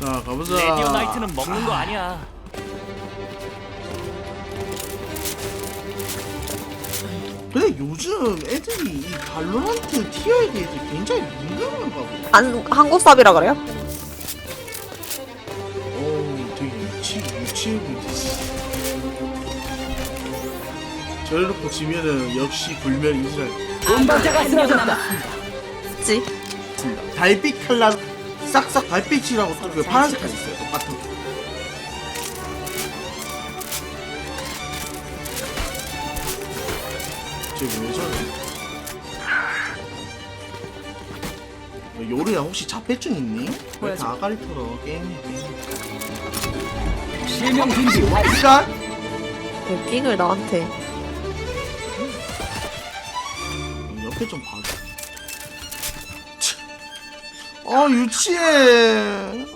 자 가보자 레디오 나이트는 먹는 거 아니야. 근데 요즘 애들이 이 발로란트 티어에 대해서 굉장히 민감한가 보다 한 한국 삽이라 그래요? 어 되게 유치 유치해 보이지 저래놓고 지면은 역시 불멸 이스라엘 운반자가 쓰러졌다. 그치? 달빛 칼라 싹싹 달빛이라고 또 그 파란색 깔 있어요. 똑같은 거. 쟤왜 저래? 어, 요리야 혹시 자폐증 있니? 왜 이렇게 아가리 털어 게임이 실명 준비 완료. 시간? 왜 삥을 나한테 옆에 좀 봐줘 아 유치해